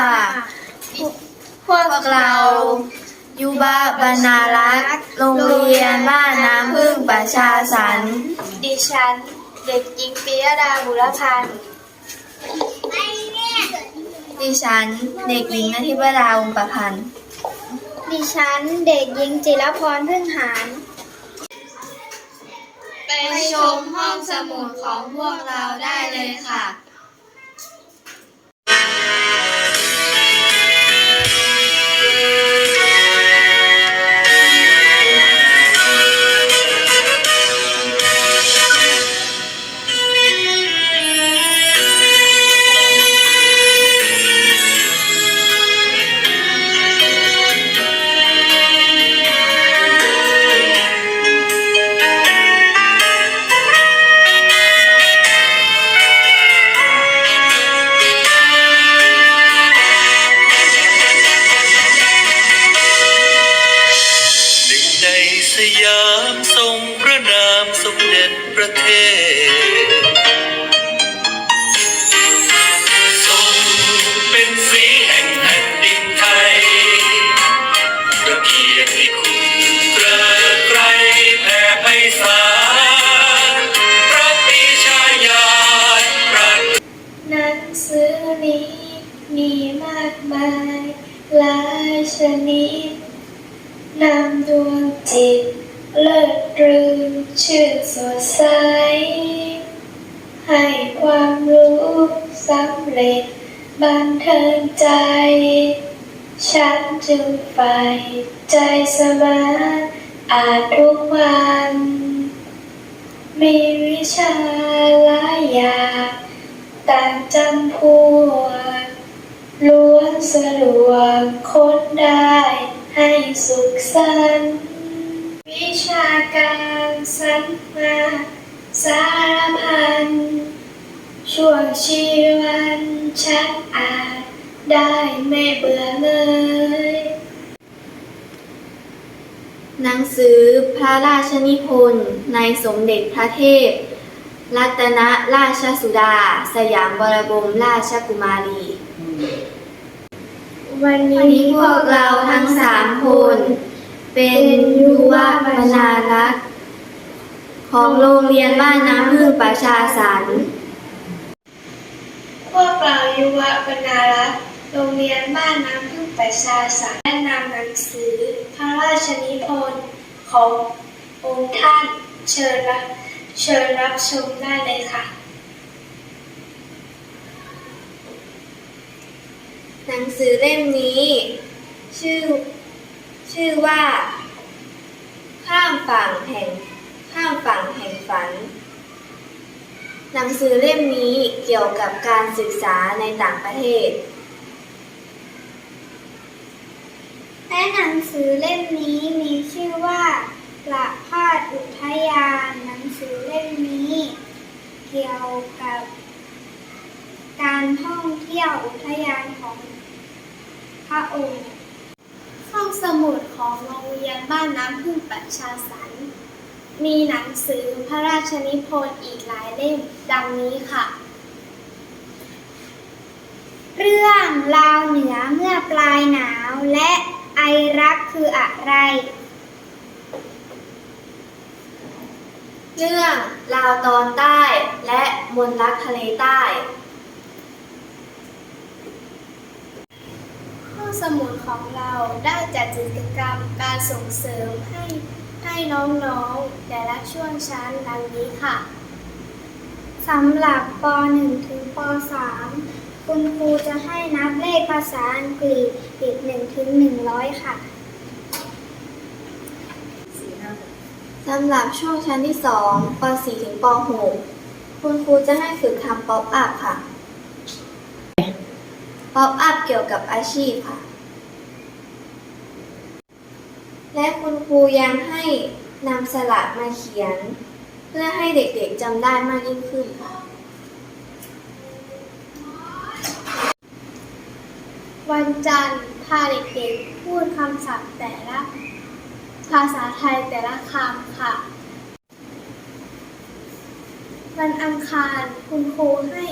ค่ะ พวกเรายุบะบรรณารักษ์โรงเรียนบ้านน้ำพึ่งประชาสรรค์ดิฉัน เด็กหญิงปิยดาบุรพันธ์ดิฉัน เด็กหญิงนาทิบดาวงประพันธ์ ดิฉัน เด็กหญิงจิรพรพึ่งหารไปชมห้องสมุดของพวกเราได้เลยค่ะ ประเทศ ทรงเป็นสีแห่งแผ่นดินไทยประเกียรติคุณเกริกไกรแผ่ไพศาลพระปรีชาญาณประ หนังสือนี้มีมากมายหลายชนิดนำดวงจิต เลิศรื่นชื่นสดใส ให้ความรู้สำเร็จบันเทิงใจ ฉันจึงใฝ่ใจสมานอ่านทุกวัน มีวิชาหลายอย่างต่างจำพวกล้วนสะดวกค้นได้ให้สุขสันต์ การสรรมาสารพันช่วงชีวันฉันอ่านได้ไม่เบื่อเลย หนังสือพระราชนิพนธ์ในสมเด็จพระเทพ รัตนราชสุดา สยามบรมราชกุมารี วันวันนี้นี้พวกเราทั้งสามคน เป็นยุวบรรณารักษ์ของโรงเรียนบ้านน้ำพึ่งประชาสรรค์พวกเรายุวบรรณารักษ์โรงเรียนบ้านน้ำพึ่งประชาสรรค์ได้นำหนังสือพระราชนิพนธ์ขององค์ท่านเชิญรับเชิญรับชมได้เลยค่ะ หนังสือเล่มนี้ ชื่อ ชื่อว่า ข้ามฝั่งแห่งข้ามฝั่งแห่งฝัน หนังสือเล่มนี้เกี่ยวกับการศึกษาในต่างประเทศ และหนังสือเล่มนี้มีชื่อว่าประพาสอุทยานหนังสือเล่มนี้ เกี่ยวกับ การท่องเที่ยวอุทยานของพระองค์ ห้องสมุดของโรงเรียนบ้านน้ำพึ่งประชาสรรค์มีหนังสือพระราชนิพนธ์อีกหลายเล่มดังนี้ค่ะ เรื่องลาวเหนือเมื่อปลายหนาวและไอรักคืออะไร เรื่องลาวตอนใต้และมนรักทะเลใต้ ห้อง สมุดของเราได้จัดกิจกรรมการส่งเสริมให้ให้น้องๆแต่ละช่วงชั้นดังนี้ค่ะสำหรับป .1 ถึงป .3 คุณครูจะให้นับเลขภาษาอังกฤษติด1ถึง100 ค่ะสำหรับช่วงชั้นที่2ป .4 ถึงป .6 คุณครูจะให้ฝึกทำป๊อปอัพค่ะ ป๊อปอัพเกี่ยวกับอาชีพค่ะ และคุณครูยังให้นำสลักมาเขียน เพื่อให้เด็กๆจำได้มากยิ่งขึ้นค่ะวันจันทร์พาเด็กๆพูดคำศัพท์แต่ละภาษาไทยแต่ละคำค่ะ วันอังคารคุณครูให้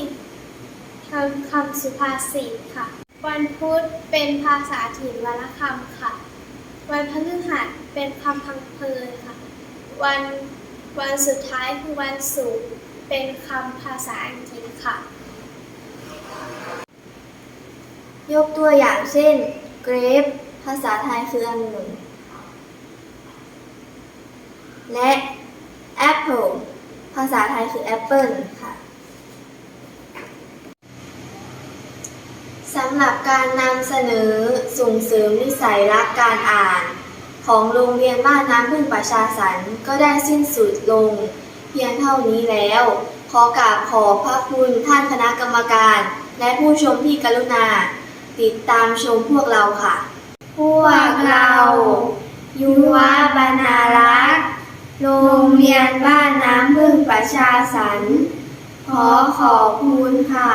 ทำคำสุภาษิตค่ะ วันพุธเป็นภาษาถิ่นวรรณคำค่ะ วันพฤหัสเป็นคำพังเพยค่ะ วันวันสุดท้ายคือวันศุกร์เป็นคำภาษาอังกฤษค่ะ ยกตัวอย่างเช่น grape ภาษาไทยคือองุ่นและ apple ภาษาไทยคือแอปเปิลค่ะ สำหรับการนำเสนอส่งเสริมนิสัยรักการอ่าน ของโรงเรียนบ้านน้ำพึ่งประชาสรรค์ก็ได้สิ้นสุดลง เพียงเท่านี้แล้ว ขอกราบขอบพระคุณท่านคณะกรรมการ และผู้ชมที่กรุณา ติดตามชมพวกเราค่ะ พวกเรา ยุวะบรรณารักษ์โรงเรียนบ้านน้ำพึ่งประชาสรรค์ขอขอบคุณค่ะ